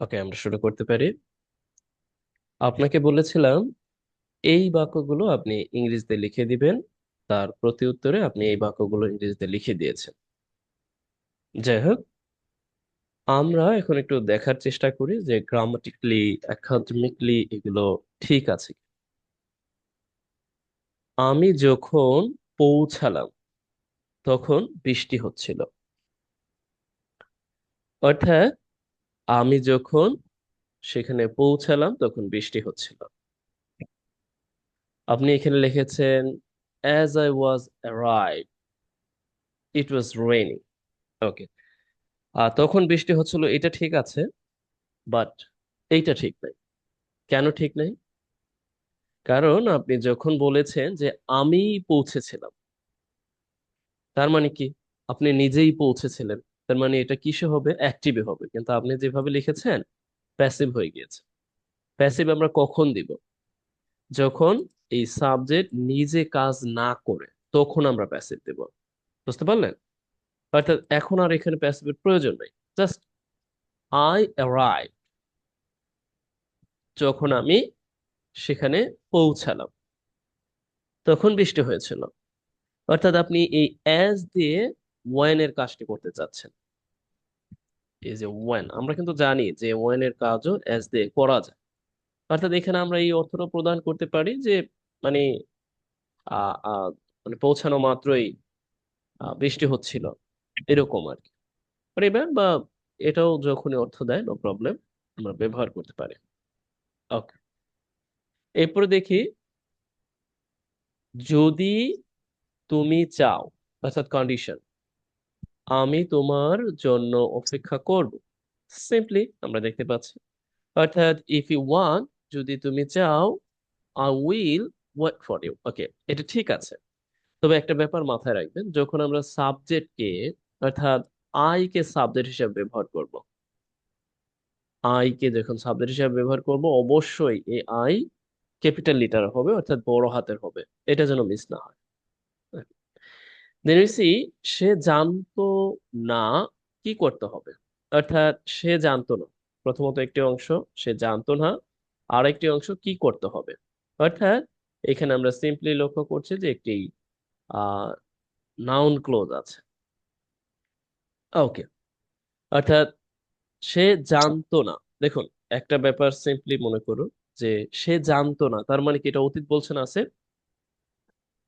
ওকে, আমরা শুরু করতে পারি। আপনাকে বলেছিলাম, এই বাক্যগুলো আপনি ইংরেজিতে লিখে দিবেন, তার প্রতি উত্তরে আপনি এই বাক্যগুলো ইংরেজিতে লিখে দিয়েছেন। যাই হোক, আমরা এখন একটু দেখার চেষ্টা করি যে গ্রামাটিক্যালি একাডেমিকলি এগুলো ঠিক আছে আমি যখন পৌঁছালাম, তখন বৃষ্টি হচ্ছিল। অর্থাৎ আমি যখন সেখানে পৌঁছালাম, তখন বৃষ্টি হচ্ছিল। আপনি এখানে লিখেছেন as I was arrive it was raining okay তখন বৃষ্টি হচ্ছিল, এটা ঠিক আছে বাট এইটা ঠিক নাই। কেন ঠিক নাই? কারণ আপনি যখন বলেছেন যে আমি পৌঁছেছিলাম, তার মানে কি? আপনি নিজেই পৌঁছেছিলেন। তার মানে এটা কিসে হবে? অ্যাক্টিভে হবে। কিন্তু আপনি যেভাবে লিখেছেন প্যাসিভ হয়ে গিয়েছে। প্যাসিভ আমরা কখন দিব? যখন এই সাবজেক্ট নিজে কাজ না করে, তখন আমরা প্যাসিভ দেব। বুঝতে পারলেন? অর্থাৎ এখন আর এখানে প্যাসিভের প্রয়োজন নেই। জাস্ট আই অ্যারাইভ যখন আমি সেখানে পৌঁছালাম। তখন বৃষ্টি হয়েছিল। অর্থাৎ আপনি এই অ্যাজ দিয়ে ওয়েন এর কাজটি করতে চাচ্ছেন। এই যে ওয়েন আমরা কিন্তু জানি যে ওয়েন এর কাজও অ্যাজ দিয়ে করা যায়। অর্থাৎ এখানে আমরা এই অর্থটা প্রদান করতে পারি যে মানে মানে পৌঁছানো মাত্রই বৃষ্টি হচ্ছিল, এরকম আর কি। পারিবেন বা এটাও যখনই অর্থ দেয় নো প্রবলেম আমরা ব্যবহার করতে পারি। ওকে এরপরে দেখি, যদি তুমি চাও, অর্থাৎ কন্ডিশন আমি তোমার জন্য অপেক্ষা করব। সিম্পলি আমরা দেখতে পাচ্ছি। অর্থাৎ ইফ ইউ ওয়ান্ট যদি তুমি চাও I will wait for you okay এটা ঠিক আছে। তবে একটা ব্যাপার মাথায় রাখবেন, যখন আমরা সাবজেক্টকে অর্থাৎ আই কে সাবজেক্ট হিসেবে ব্যবহার করব আই কে যখন সাবজেক্ট হিসেবে ব্যবহার করব, অবশ্যই এই আই ক্যাপিটাল লিটার হবে, অর্থাৎ বড় হাতের হবে। এটা যেন মিস না হয়। দেন সি জানতো না কি করতে হবে। অর্থাৎ সে জানতো না। প্রথমত একটি অংশ, সে জানতো না। আর একটি অংশ, কি করতে হবে। অর্থাৎ এখানে আমরা সিম্পলি লক্ষ্য করছি যে একটি নাউন ক্লোজ আছে। ওকে অর্থাৎ সে জানতো না। দেখুন, একটা ব্যাপার সিম্পলি মনে করুন যে সে জানতো না। তার মানে কি এটা অতীত বলছেন আছে?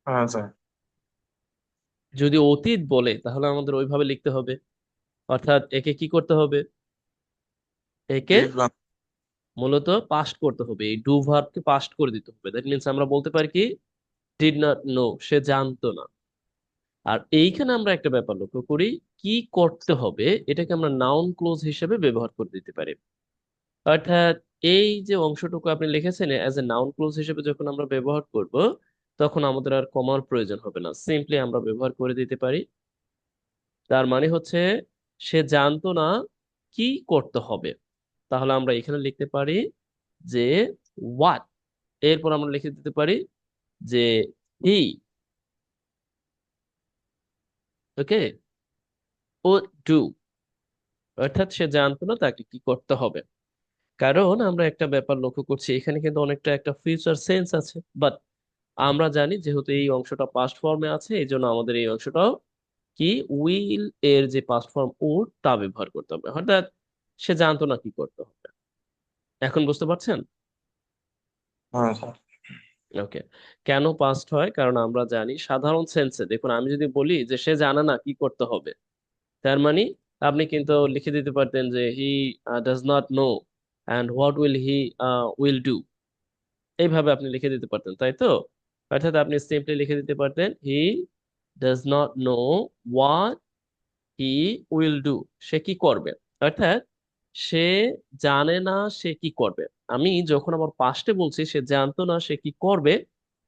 হ্যাঁ যদি অতীত বলে তাহলে আমাদের ওইভাবে লিখতে হবে। অর্থাৎ একে কি করতে হবে? একে মূলত পাস্ট করতে হবে। এই ডু ভার্বকে পাস্ট করে দিতে হবে। দ্যাট মিনস আমরা বলতে পারি কি? ডিড নট নো সে জানতো না। আর এইখানে আমরা একটা ব্যাপার লক্ষ্য করি কি করতে হবে? এটাকে আমরা নাউন ক্লোজ হিসেবে ব্যবহার করে দিতে পারি। অর্থাৎ এই যে অংশটুকু আপনি লিখেছেন অ্যাজ এ নাউন ক্লোজ হিসেবে যখন আমরা ব্যবহার করব তখন আমাদের আর কমার প্রয়োজন হবে না। সিম্পলি আমরা ব্যবহার করে দিতে পারি। তার মানে হচ্ছে, সে জানতো না কি করতে হবে। তাহলে আমরা এখানে লিখতে পারি যে হোয়াট এরপর আমরা লিখে দিতে পারি যে হি ওকে ও ডু অর্থাৎ সে জানতো না তাকে কি করতে হবে। কারণ আমরা একটা ব্যাপার লক্ষ্য করছি, এখানে কিন্তু অনেকটা একটা ফিউচার সেন্স আছে। বাট আমরা জানি যেহেতু এই অংশটা পাস্ট ফর্মে আছে এই জন্য আমাদের এই অংশটাও কি উইল এর যে পাস্ট ফর্ম উড তা ব্যবহার করতে হবে। অর্থাৎ সে জানতো না কি করতে হবে। এখন বুঝতে পারছেন? হ্যাঁ ওকে কেন পাস্ট হয়? কারণ আমরা জানি সাধারণ সেন্সে দেখুন আমি যদি বলি যে সে জানে না কি করতে হবে তার মানে আপনি কিন্তু লিখে দিতে পারতেন যে he does not know and what will he will do এইভাবে আপনি লিখে দিতে পারতেন তাই তো? অর্থাৎ আপনি সিম্পলি লিখে দিতে পারতেন he does not know what he will do সে কি করবে? অর্থাৎ সে জানে না সে কি করবে। আমি যখন আমার পাস্টে বলছি সে জানতো না সে কি করবে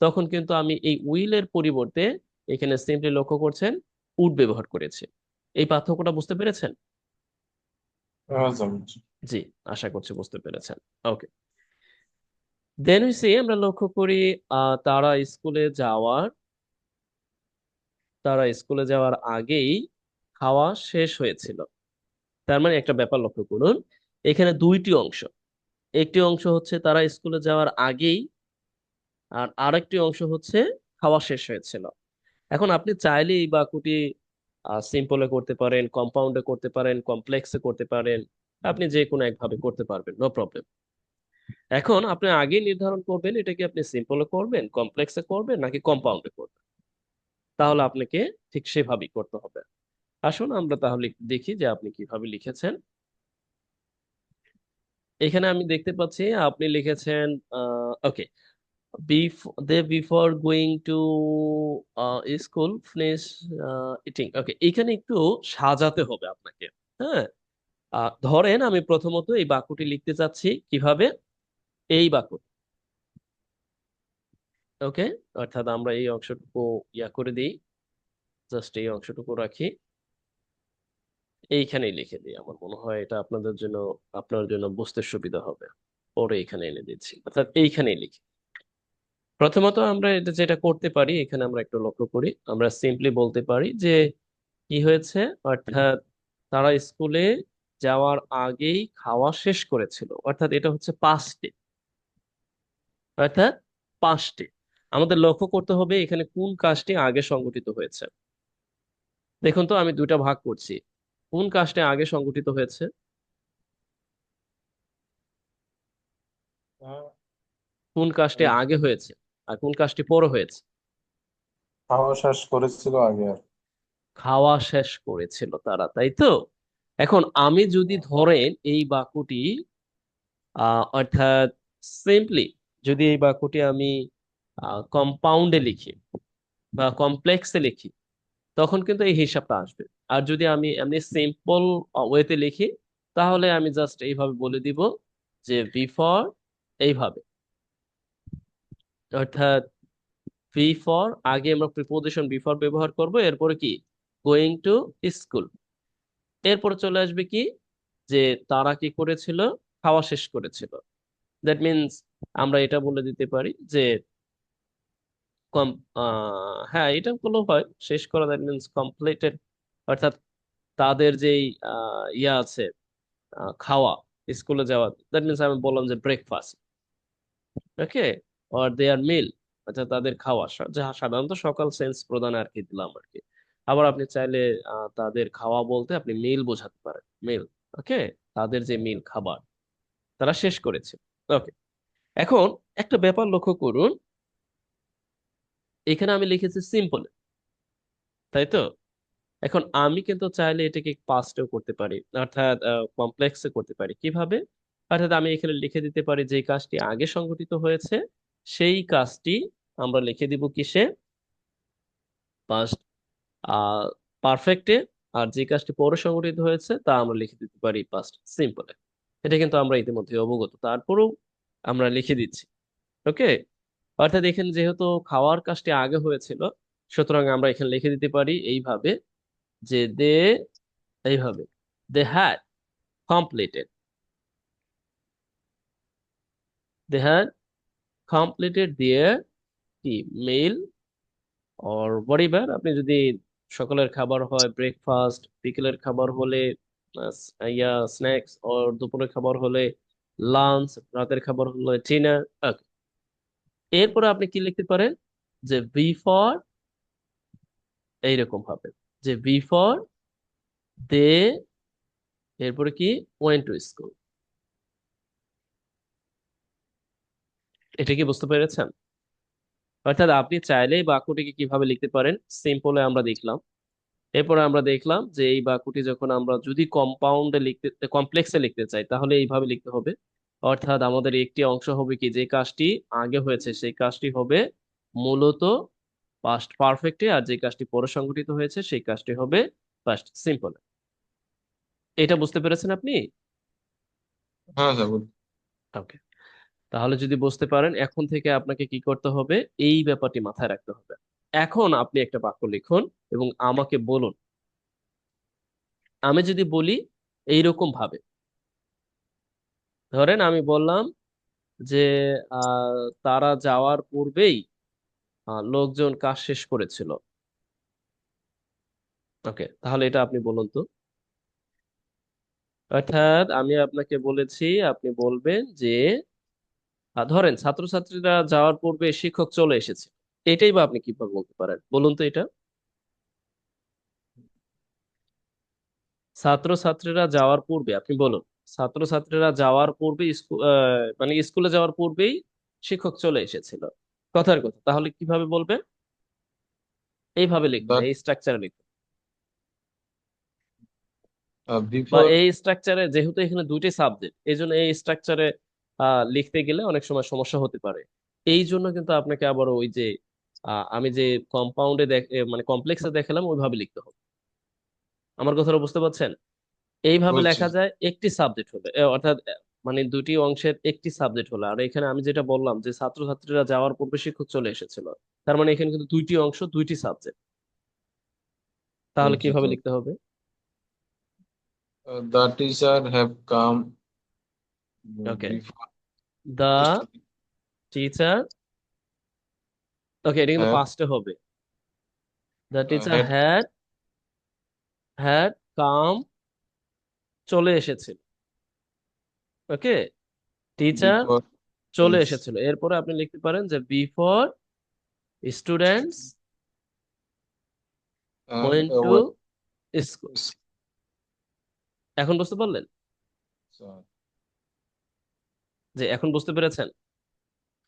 তখন কিন্তু আমি এই উইলের পরিবর্তে এখানে সিম্পলি লক্ষ্য করছেন উড ব্যবহার করেছি। এই পার্থক্যটা বুঝতে পেরেছেন? স্যার বুঝছি। জি আশা করছি বুঝতে পেরেছেন। ওকে দেন হইছে আমরা লক্ষ্য করি তারা স্কুলে যাওয়ার, তারা স্কুলে যাওয়ার আগেই খাওয়া শেষ হয়েছিল। তার মানে একটা ব্যাপার লক্ষ্য করুন, এখানে দুইটি অংশ। একটি অংশ হচ্ছে তারা স্কুলে যাওয়ার আগেই, আর আরেকটি অংশ হচ্ছে খাওয়া শেষ হয়েছিল। এখন আপনি চাইলে এই বাক্যটি সিম্পলে করতে পারেন কম্পাউন্ডে করতে পারেন কমপ্লেক্সে করতে পারেন, আপনি যে কোনো একভাবে করতে পারবেন নো প্রবলেম এখন আপনি আগে নির্ধারণ করবেন এটা কি আপনি সিম্পলে করবেন কমপ্লেক্সে করবেন নাকি কম্পাউন্ডে করবেন? তাহলে আপনাকে ঠিক সেভাবেই করতে হবে। আসুন আমরা তাহলে দেখি যে আপনি কীভাবে লিখেছেন। এখানে আমি দেখতে পাচ্ছি আপনি লিখেছেন ওকে before they before going to uh, school এখানে একটু সাজাতে হবে আপনাকে হ্যাঁ? ধরেন আমি প্রথমত এই বাক্যটি লিখতে চাচ্ছি কীভাবে? এই বাক্যটি ওকে অর্থাৎ আমরা এই অংশটুকু ইয়া করে দিই। জাস্ট এই অংশটুকু রাখি। এইখানেই লিখে দিই। আমার মনে হয় এটা আপনাদের জন্য, আপনার জন্য বুঝতে সুবিধা হবে। পরে এখানে এনে দিচ্ছি। অর্থাৎ এইখানেই লিখি। প্রথমত আমরা এটা যেটা করতে পারি, এখানে আমরা একটু লক্ষ্য করি। আমরা সিম্পলি বলতে পারি যে, কি হয়েছে? অর্থাৎ তারা স্কুলে যাওয়ার আগেই খাওয়া শেষ করেছিল। অর্থাৎ এটা হচ্ছে পাঁচটি অর্থাৎ পাঁচটি। আমাদের লক্ষ্য করতে হবে এখানে কোন কাজটি আগে সংগঠিত হয়েছে। দেখুন তো আমি দুইটা ভাগ করছি। কোন কাজটি আগে সংগঠিত হয়েছে? কোন কাজটি আগে হয়েছে আর কোন কাজটি পরে হয়েছে? খাওয়া শেষ করেছিল আগে খাওয়া শেষ করেছিল তারা তাই তো? এখন আমি যদি ধরেন এই বাক্যটি আহ, অর্থাৎ সিম্পলি যদি এই বাক্যটি আমি কম্পাউন্ডে লিখি বা কমপ্লেক্সে লিখি, তখন কিন্তু এই হিসাবটা আসবে। আর যদি আমি এমনি সিম্পল ওয়েতে লিখি, তাহলে আমি জাস্ট এইভাবে বলে দিব যে বিফর এইভাবে। অর্থাৎ বি ফর আগে আমরা প্রিপোজিশন বিফর ব্যবহার করব, এরপরে কি? গোয়িং টু স্কুল এরপরে চলে আসবে কি? যে তারা কি করেছিল? খাওয়া শেষ করেছিল। দ্যাট মিনস আমরা এটা বলে দিতে পারি যে কম হ্যাঁ এটা বললেও হয়। শেষ করা দ্যাট মিনস কমপ্লিটেড অর্থাৎ তাদের যেই ইয়া আছে খাওয়া, স্কুলে যাওয়া দ্যাট মিনস আমি বললাম যে ব্রেকফাস্ট ওকে অর দেয়ার মিল আচ্ছা তাদের খাওয়া। যা সাধারণত সকাল সেন্স প্রদান আর কি দিলাম আর কি। আবার আপনি চাইলে তাদের খাওয়া বলতে আপনি মিল বোঝাতে পারেন মিল ওকে তাদের যে মিল খাবার, তারা শেষ করেছে ওকে এখন একটা ব্যাপার লক্ষ্য করুন। এখানে আমি লিখেছি সিম্পল তাই তো? এখন আমি কিন্তু চাইলে এটাকে পাস্টেও করতে পারি, অর্থাৎ কমপ্লেক্সে করতে পারি। কীভাবে? অর্থাৎ আমি এখানে লিখে দিতে পারি যে কাজটি আগে সংঘটিত হয়েছে, সেই কাজটি আমরা লিখে দিব কিসে? পাস্ট পারফেক্টে আর যে কাজটি পরে সংঘটিত হয়েছে তা আমরা লিখে দিতে পারি পাস্ট সিম্পলে এটা কিন্তু আমরা ইতিমধ্যে অবগত। তারপরেও আমরা লিখে দিচ্ছি। ওকে? অর্থাৎ এখানে যেহেতু খাওয়ার কাজটি আগে হয়েছিল, সুতরাং আমরা এখানে লিখে দিতে পারি এইভাবে যে দে, এইভাবে, they had completed. They had completed their কি মেল অর whatever আপনি যদি সকালের খাবার হয় ব্রেকফাস্ট বিকেলের খাবার হলে ইয়া স্ন্যাক্স অর দুপুরের খাবার হলে লাঞ্চ রাতের খাবার হলে ডিনার ওকে এরপরে আপনি কি লিখতে পারেন? যে বি ফর এইরকম ভাবে যে বি ফর দে এরপরে কি? ওয়েন্ট টু স্কুল এটা কি বুঝতে পেরেছেন? অর্থাৎ আপনি চাইলেই বাক্যটিকে কীভাবে লিখতে পারেন সিম্পলে আমরা দেখলাম। এরপরে আমরা দেখলাম যে এই বাক্যটি যখন আমরা যদি কম্পাউন্ডে লিখতে কমপ্লেক্সে লিখতে চাই তাহলে এইভাবে লিখতে হবে। অর্থাৎ আমাদের একটি অংশ হবে কি? যে কাজটি আগে হয়েছে সেই কাজটি হবে মূলত পাস্ট পারফেক্টে আর যে কাজটি পরে সংঘটিত হয়েছে সেই কাজটি হবে পাস্ট সিম্পল এটা বুঝতে পেরেছেন আপনি? হ্যাঁ স্যার ওকে তাহলে যদি বুঝতে পারেন এখন থেকে আপনাকে কি করতে হবে? এই ব্যাপারটি মাথায় রাখতে হবে। এখন আপনি একটা বাক্য লিখুন এবং আমাকে বলুন। আমি যদি বলি এইরকম ভাবে। ধরেন আমি বললাম যে তারা যাওয়ার পূর্বেই লোকজন কাজ শেষ করেছিল। ওকে, তাহলে এটা আপনি বলুন তো। অর্থাৎ আমি আপনাকে বলেছি, আপনি বলবেন যে ধরেন ছাত্রছাত্রীরা যাওয়ার পূর্বে শিক্ষক চলে এসেছে। এটাই বা আপনি কীভাবে বলতে পারেন? বলুন তো এটা। ছাত্রছাত্রীরা যাওয়ার পূর্বে আপনি বলুন ছাত্রছাত্রীরা যাওয়ার পূর্বে মানে স্কুলে যাওয়ার পূর্বেই শিক্ষক চলে এসেছিল। কথার কথা তাহলে কীভাবে বলবেন? এইভাবে লিখবেন এই স্ট্রাকচারে লিখবেন। বা এই স্ট্রাকচারে যেহেতু এখানে দুইটি সাবজেক্ট এই জন্য এই স্ট্রাকচারে লিখতে গেলে অনেক সময় সমস্যা হতে পারে। এই জন্য কিন্তু আপনাকে আবার ওই যে আমি যে কম্পাউন্ডে মানে কমপ্লেক্সে দেখালাম ওইভাবে লিখতে হবে। আমার কথাটা বুঝতে পারছেন? এইভাবে লেখা যায় একটি সাবজেক্ট হলে অর্থাৎ মানে দুটি অংশের একটি সাবজেক্ট হলো। আর এখানে আমি যেটা বললাম যে ছাত্রছাত্রীরা যাওয়ার পূর্বে শিক্ষক চলে এসেছিল। তার মানে এখানে কিন্তু দুইটি অংশ দুইটি সাবজেক্ট তাহলে কীভাবে লিখতে হবে? the teacher have come okay before the teacher okay এটা কিন্তু have পাঁচটা হবে। The teacher had had come চলে এসেছিল। ওকে টিচার চলে এসেছিল। এরপরে আপনি লিখতে পারেন যে before students went to school এখন বুঝতে পারলেন? যে এখন বুঝতে পেরেছেন?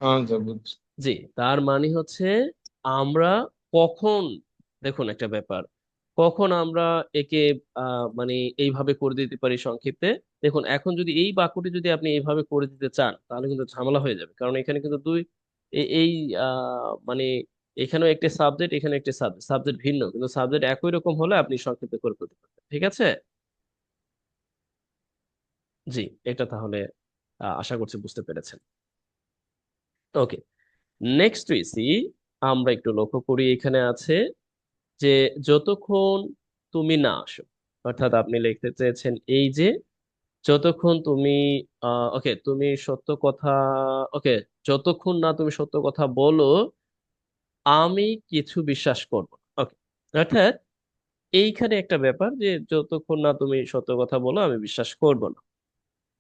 স্যার বুঝছি। জি, তার মানে হচ্ছে আমরা কখন, দেখুন একটা ব্যাপার, কখন আমরা একে মানে এইভাবে করে দিতে পারি সংক্ষিপ্তে দেখুন, এখন যদি এই বাক্যটি যদি আপনি এইভাবে করে দিতে চান, তাহলে কিন্তু ঝামেলা হয়ে যাবে। কারণ এখানে কিন্তু দুই এই মানে এখানেও একটি সাবজেক্ট এখানে একটি সাবজেক্ট সাবজেক্ট ভিন্ন। কিন্তু সাবজেক্ট একই রকম হলে আপনি সংক্ষিপ্ত করে ফেলতে পারবেন, ঠিক আছে? জি, এটা তাহলে আশা করছি বুঝতে পেরেছেন। ওকে নেক্সট উই সি আমরা একটু লক্ষ্য করি এখানে আছে যে যতক্ষণ তুমি না আসো, অর্থাৎ আপনি লিখতে চেয়েছেন এই যে যতক্ষণ তুমি ওকে তুমি সত্য কথা ওকে যতক্ষণ না তুমি সত্য কথা বলো, আমি কিছু বিশ্বাস করব ওকে অর্থাৎ এইখানে একটা ব্যাপার যে যতক্ষণ না তুমি সত্য কথা বলো, আমি বিশ্বাস করব না।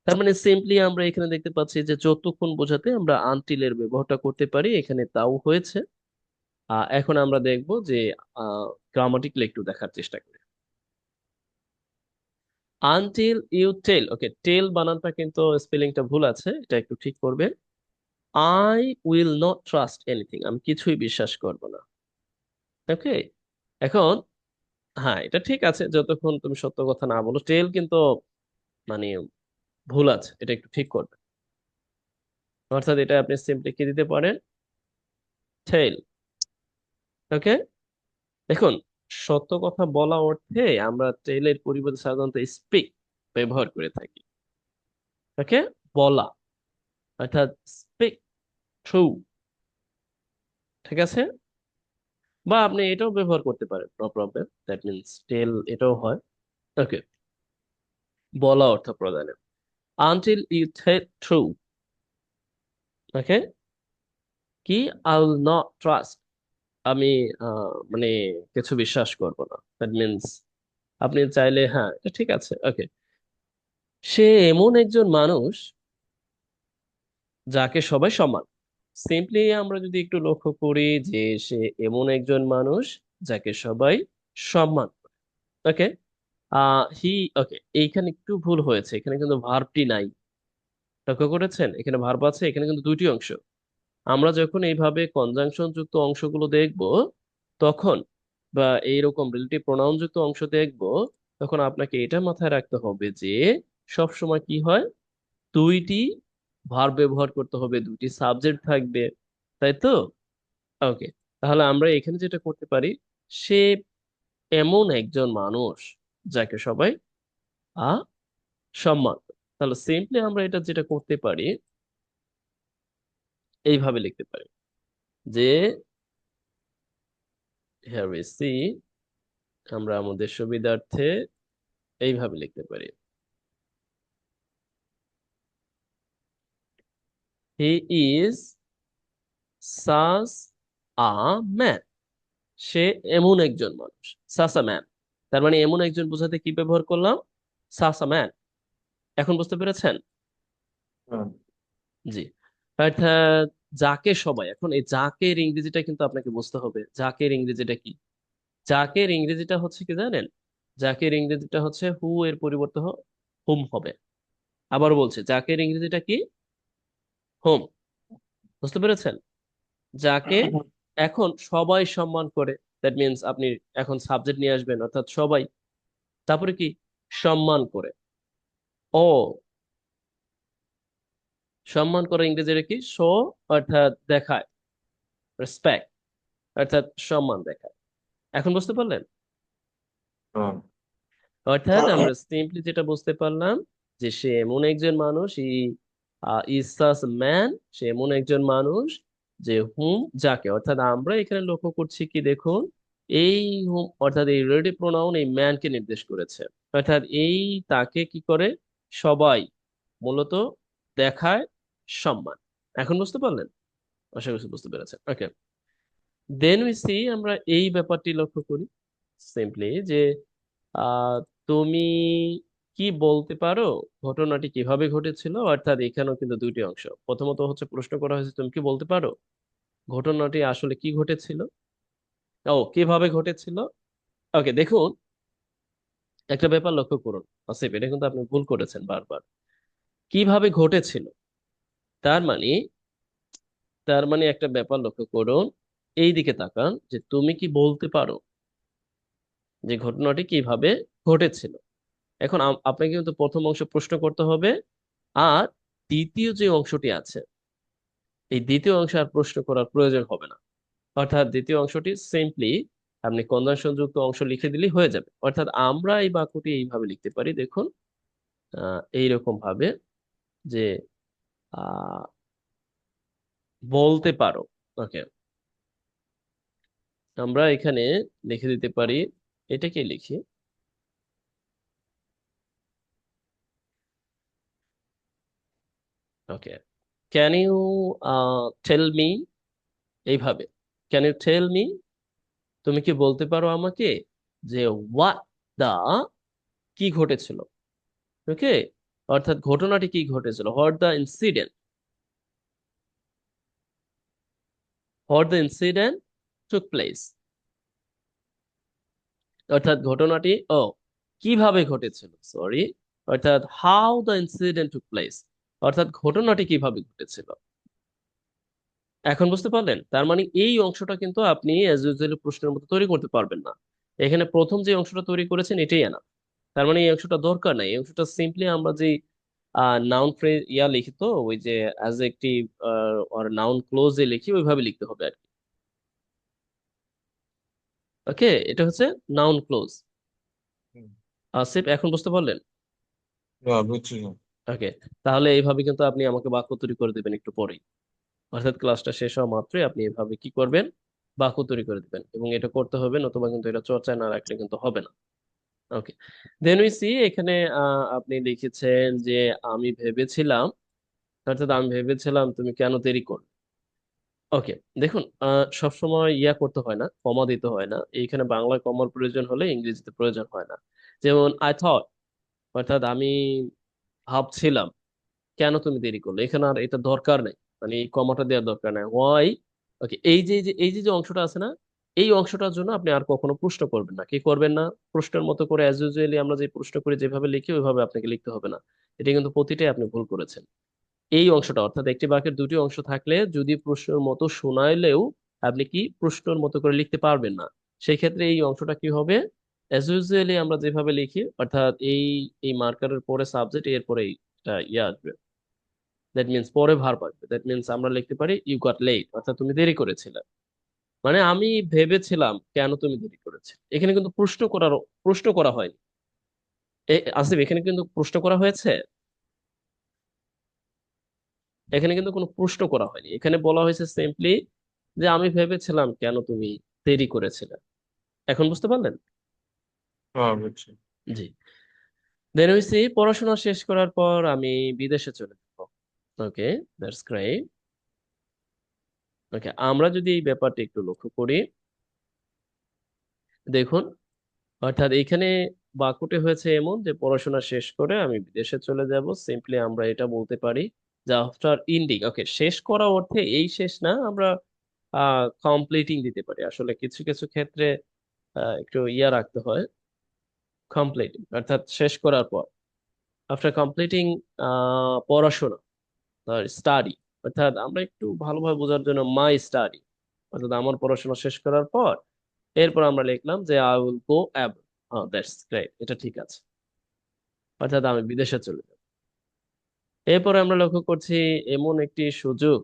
তার মানে সিম্পলি আমরা এখানে দেখতে পাচ্ছি যে যতক্ষণ বোঝাতে আমরা আনটিলের ব্যবহারটা করতে পারি এখানে তাও হয়েছে। আহ, এখন আমরা দেখব যে আহ গ্রামাটিক্যাল একটু দেখার চেষ্টা করি। Until you tell okay tell বানানটা কিন্তু স্পেলিংটা ভুল আছে এটা একটু ঠিক করবে I will not trust anything আমি কিছুই বিশ্বাস করব না। ওকে এখন হ্যাঁ এটা ঠিক আছে যতক্ষণ তুমি সত্য কথা না বলো টেল কিন্তু মানে ভুল আছে, এটা একটু ঠিক করবে অর্থাৎ এটা আপনি সিম্পলি কি দিতে পারেন? টেল ওকে দেখুন, সত্য কথা বলা অর্থে আমরা টেলের পরিবর্তে সাধারণত স্পিক ব্যবহার করে থাকি। ওকে বলা। অর্থাৎ স্পিক ট্রু ঠিক আছে? বা আপনি এটাও ব্যবহার করতে পারেন। No problem that means tell এটাও হয়। ওকে বলা অর্থ প্রদানে until you tell true okay কি আই উইল নট ট্রাস্ট আমি মানে কিছু বিশ্বাস করব না। দ্যাট মিনস আপনি চাইলে হ্যাঁ এটা ঠিক আছে ওকে সে এমন একজন মানুষ যাকে সবাই সম্মান সিম্পলি আমরা যদি একটু লক্ষ্য করি যে সে এমন একজন মানুষ যাকে সবাই সম্মান ওকে হি ওকে এইখানে একটু ভুল হয়েছে, এখানে কিন্তু ভার্বটি নাই। লক্ষ্য করেছেন? এখানে ভার্ব আছে, এখানে কিন্তু দুইটি অংশ। আমরা যখন এইভাবে কনজাংশন যুক্ত অংশগুলো দেখব, তখন বা এইরকম রিলেটিভ প্রোনাউন যুক্ত অংশ দেখব, তখন আপনাকে এটা মাথায় রাখতে হবে যে সব সময় কি হয়? দুইটি ভার্ব ব্যবহার করতে হবে, দুইটি সাবজেক্ট থাকবে, তাই তো? ওকে তাহলে আমরা এখানে যেটা করতে পারি, সে এমন একজন মানুষ যাকে সবাই আ সম্মান তাহলে সিম্পলি আমরা এটা যেটা করতে পারি, এইভাবে লিখতে পারি যে, here we see, আমরা আমাদের সুবিধার্থে এইভাবে লিখতে পারি। হি ইজ সাস আ ম্যান সে এমন একজন মানুষ সাস আ ম্যান তার মানে এমন একজন বোঝাতে কি ব্যবহার করলাম? Sus man. এখন বুঝতে পেরেছেন? জি। অর্থাৎ যাকে সবাই এখন এই যাকের ইংরেজিটা কিন্তু আপনাকে বুঝতে হবে। যাকের ইংরেজিটা কি? যাকের ইংরেজিটা হচ্ছে কি জানেন? যাকের ইংরেজিটা হচ্ছে হু এর পরিবর্তে হুম হবে। আবার বলছে যাকের ইংরেজিটা কি? হোম বুঝতে পেরেছেন? যাকে এখন সবাই সম্মান করে। দ্যাট মিনস আপনি এখন সাবজেক্ট নিয়ে আসবেন অর্থাৎ সবাই। তারপরে কি? সম্মান করে। ও। সম্মান করে ইংরেজিটা কি? শো অর্থাৎ দেখায়। রেসপেক্ট অর্থাৎ সম্মান দেখায়। এখন বুঝতে পারলেন? হ্যাঁ। অর্থাৎ আমরা সিম্পলি যেটা বুঝতে পারলাম যে সে এমন একজন মানুষ ই ইজ সাস ম্যান সে এমন একজন মানুষ যে হুম যাকে, অর্থাৎ আমরা এখানে লক্ষ্য করছি কি দেখুন, এই হুম অর্থাৎ এই রেডি প্রোনাউন এই ম্যানকে নির্দেশ করেছে। অর্থাৎ এই তাকে কি করে? সবাই, মূলত দেখায় সম্মান। এখন বুঝতে পারলেন? আশা করছি বুঝতে পেরেছেন। ওকে দেন উই সি আমরা এই ব্যাপারটি লক্ষ্য করি। সিম্পলি যে তুমি কি বলতে পারো? ঘটনাটি কীভাবে ঘটেছিল? অর্থাৎ এখানেও কিন্তু দুইটি অংশ। প্রথমত হচ্ছে প্রশ্ন করা হয়েছে, তুমি কি বলতে পারো? ঘটনাটি আসলে কি ঘটেছিল? ও, কীভাবে ঘটেছিল? ওকে, দেখুন। একটা ব্যাপার লক্ষ্য করুন, আসিফ, এটা কিন্তু আপনি ভুল করেছেন বারবার। কীভাবে ঘটেছিল? তার মানে তার মানে একটা ব্যাপার লক্ষ্য করুন। এই দিকে তাকান যে তুমি কি বলতে পারো যে ঘটনাটি কীভাবে ঘটেছিল? এখন আপনাকে কিন্তু প্রথম অংশ প্রশ্ন করতে হবে, আর দ্বিতীয় যে অংশটি আছে, এই দ্বিতীয় অংশ আর প্রশ্ন করার প্রয়োজন হবে না। অর্থাৎ দ্বিতীয় অংশটি সিম্পলি আপনি কনজাংশন যুক্ত অংশ লিখে দিলেই হয়ে যাবে। অর্থাৎ আমরা এই বাক্যটি এইভাবে লিখতে পারি, দেখুন এইরকম ভাবে যে বলতে পারো, ওকে। আমরা এখানে লিখে দিতে পারি এটাকে লিখি okay can you tell me এইভাবে ক্যান ইউ টেল মি তুমি কি বলতে পারো আমাকে যে হোয়াট দা কি ঘটেছিল? ওকে অর্থাৎ ঘটনাটি কি ঘটেছিল? What the incident what the incident took place অর্থাৎ ঘটনাটি, ও, কীভাবে ঘটেছিল? সরি অর্থাৎ how the incident took place অর্থাৎ ঘটনাটি কীভাবে ঘটেছিল? এখন বুঝতে পারলেন? তার মানে এই অংশটা কিন্তু আপনি অ্যাজ ইউজুয়ালি প্রশ্নের মতো তৈরি করতে পারবেন না। এখানে প্রথম যে অংশটা তৈরি করেছেন এটাই আনা তার মানে এই অংশটা দরকার নাই। এই অংশটা সিম্পলি আমরা যে নাউন ফ্রেজ ইয়া লিখি তো ওই যে অ্যাজ একটি আর নাউন ক্লোজে লিখি ওইভাবে লিখতে হবে আর কি। ওকে? এটা হচ্ছে নাউন ক্লোজ। আসিফ এখন বুঝতে পারলেন? হ্যাঁ বুঝছি ওকে, তাহলে এইভাবে কিন্তু আপনি আমাকে বাক্য তৈরি করে দেবেন একটু পরেই। অর্থাৎ ক্লাসটা শেষ হওয়া মাত্রই আপনি এভাবে কি করবেন? বাক্য তৈরি করে দিবেন এবং এটা করতে হবে, নতুবা কিন্তু এটা চর্চায় না রাখলে কিন্তু হবে না। ওকে দেন উই সি এখানে আপনি লিখেছেন যে আমি ভেবেছিলাম, অর্থাৎ আমি ভেবেছিলাম তুমি কেন দেরি করলে? ওকে, দেখুন সবসময় ইয়া করতে হয় না, কমা দিতে হয় না। এইখানে বাংলায় কমার প্রয়োজন হলে ইংরেজিতে প্রয়োজন হয় না। যেমন আই থট অর্থাৎ আমি ভাবছিলাম, কেন তুমি দেরি করলে? এখানে আর এটা দরকার নেই। মানে এই কমাটা দেওয়ার দরকার নেই। ওয়াই ওকে এই যে এই যে যে অংশটা আছে না, এই অংশটার জন্য আপনি আর কখনো প্রশ্ন করবেন না। কি করবেন না? প্রশ্নের মতো করে অ্যাজ ইউজুয়ালি আমরা যে প্রশ্ন করি, যেভাবে লিখি, ওইভাবে আপনাকে লিখতে হবে না। এটা কিন্তু প্রতিটাই আপনি ভুল করেছেন। এই অংশটা, অর্থাৎ একটি বাক্যের দুটি অংশ থাকলে যদি প্রশ্নের মতো শোনাইলেও আপনি কি প্রশ্নের মতো করে লিখতে পারবেন না? সেই ক্ষেত্রে এই অংশটা কি হবে? অ্যাজ ইউজুয়ালি আমরা যেভাবে লিখি, অর্থাৎ এই এই মার্কারের পরে সাবজেক্ট এর এরপরে ইয়ে আসবে। দ্যাট মিনস পরে ভার্ব আসবে। দ্যাট মিনস আমরা লিখতে পারি ইউ গট লেট অর্থাৎ তুমি দেরি করেছিলে। মানে আমি ভেবেছিলাম, কেন তুমি দেরি করেছে এখানে কিন্তু প্রশ্ন করার, প্রশ্ন করা হয়নি। আসিফ, এখানে কিন্তু প্রশ্ন করা হয়েছে? এখানে কিন্তু কোনো প্রশ্ন করা হয়নি। এখানে বলা হয়েছে সিম্পলি যে, আমি ভেবেছিলাম কেন তুমি দেরি করেছিলে? এখন বুঝতে পারলেন? জি। দেন হইছি পড়াশোনা শেষ করার পর আমি বিদেশে চলে যাব। ওকে দ্যাটস গ্রেট ওকে আমরা যদি এই ব্যাপারটা একটু লক্ষ্য করি। দেখুন, অর্থাৎ এখানে বাক্যটি হয়েছে এমন যে, পড়াশোনা শেষ করে আমি বিদেশে চলে যাব। সিম্পলি আমরা এটা বলতে পারি যে আফটার ইন্ডিং ওকে শেষ করা অর্থে এই শেষ না, আমরা কমপ্লিটিং দিতে পারি। আসলে কিছু কিছু ক্ষেত্রে একটু ইয়া রাখতে হয়। কমপ্লিটিং অর্থাৎ শেষ করার পর আফটার কমপ্লিটিং পড়াশোনা স্টাডি অর্থাৎ আমরা একটু ভালোভাবে বোঝার জন্য মাই স্টাডি অর্থাৎ আমার পড়াশোনা শেষ করার পর, এরপর আমরা লিখলাম যে আই উইল গো অ্যাব দ্যাটস গ্রেট এটা ঠিক আছে। অর্থাৎ আমি বিদেশে চলে যাব। এরপরে আমরা লক্ষ্য করছি এমন একটি সুযোগ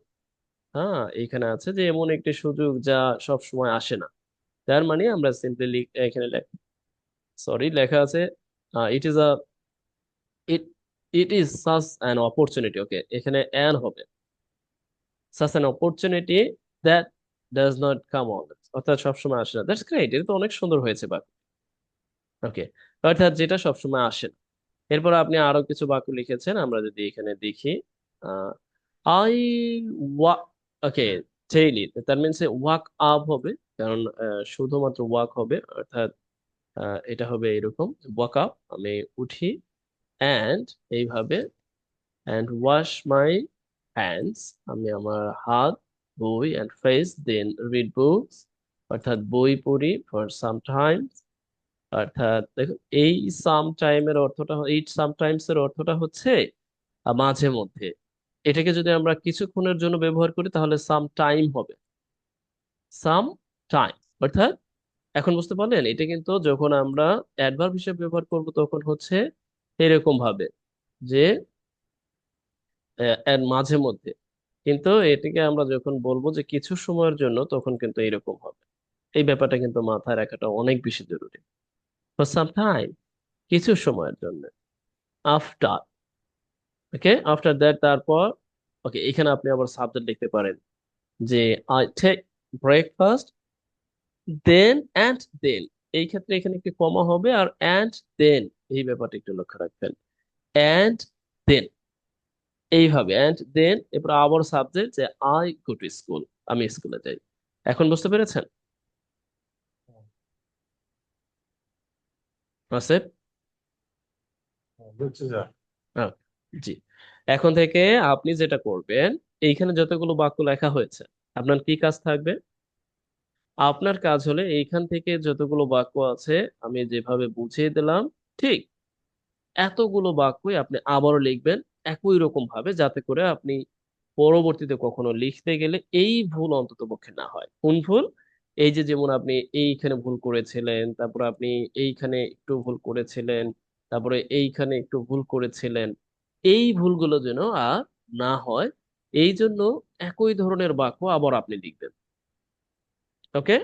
হ্যাঁ এখানে আছে যে এমন একটি সুযোগ যা সব সময় আসে না। তার মানে আমরা সিম্পলি এখানে সরি লেখা আছে it is a it is such an opportunity okay এখানে অ্যান হবে। Such an opportunity that does not come always অর্থাৎ সবসময় আসে না। দ্যাটস গ্রেট এটা তো অনেক সুন্দর হয়েছে বাক্য। ওকে অর্থাৎ যেটা সবসময় আসে না। এরপর আপনি আরও কিছু বাক্য লিখেছেন, আমরা যদি এখানে দেখি আই ওয়া ওকে ডেইলি তার মিনস ওয়াক আপ হবে, কারণ শুধুমাত্র ওয়াক হবে, অর্থাৎ এটা হবে এরকম ওয়াক আপ আমি উঠি অ্যান্ড এইভাবে অ্যান্ড ওয়াশ মাই হ্যান্ডস আমি আমার হাত, বই and face then read books অর্থাৎ বই পড়ি ফর সাম টাইমস অর্থাৎ দেখো, এই সাম টাইমের অর্থটা, এই সাম টাইমস এর অর্থটা হচ্ছে মাঝে মধ্যে। এটাকে যদি আমরা কিছুক্ষণের জন্য ব্যবহার করি, তাহলে সাম টাইম হবে। সাম টাইম অর্থাৎ এখন বুঝতে পারলেন? এটা কিন্তু যখন আমরা অ্যাডভার্ব হিসেবে ব্যবহার করব, তখন হচ্ছে এরকম ভাবে যে এর মাঝে মধ্যে। কিন্তু এটাকে আমরা যখন বলব যে, কিছু সময়ের জন্য, তখন কিন্তু এরকম হবে। এই ব্যাপারটা কিন্তু মাথায় রাখাটা অনেক বেশি জরুরি। ফর সাম টাইম কিছু সময়ের জন্য। আফটার ওকে আফটার দ্যাট তারপর ওকে এখানে আপনি আবার সাবজেক্ট লিখতে পারেন যে I take breakfast then and then এই ক্ষেত্রে এখানে একটি কমা হবে আর অ্যান্ড দেন এই ব্যাপারটা একটু লক্ষ্য রাখবেন। অ্যান্ড দেন এইভাবে অ্যান্ড দেন এরপর আবার সাবজেক্ট যে আই গো টু স্কুল আমি স্কুলে যাই। এখন বুঝতে পেরেছেন? আসিফ? হ্যাঁ, জি। এখন থেকে আপনি যেটা করবেন এইখানে যতগুলো বাক্য লেখা হয়েছে আপনার কি কাজ থাকবে? আপনার কাজ হলে এইখান থেকে যতগুলো বাক্য আছে আমি যেভাবে বুঝিয়ে দিলাম, ঠিক এতগুলো বাক্যই আপনি আবারও লিখবেন একই রকম ভাবে যাতে করে আপনি পরবর্তীতে কখনো লিখতে গেলে এই ভুল অন্তত পক্ষে না হয়। কোন ভুল? এই যে যেমন আপনি এইখানে ভুল করেছিলেন, তারপরে আপনি এইখানে একটু ভুল করেছিলেন, তারপরে এইখানে একটু ভুল করেছিলেন, এই ভুলগুলো যেন আর না হয় এই জন্য একই ধরনের বাক্য আবার আপনি লিখবেন। ওকে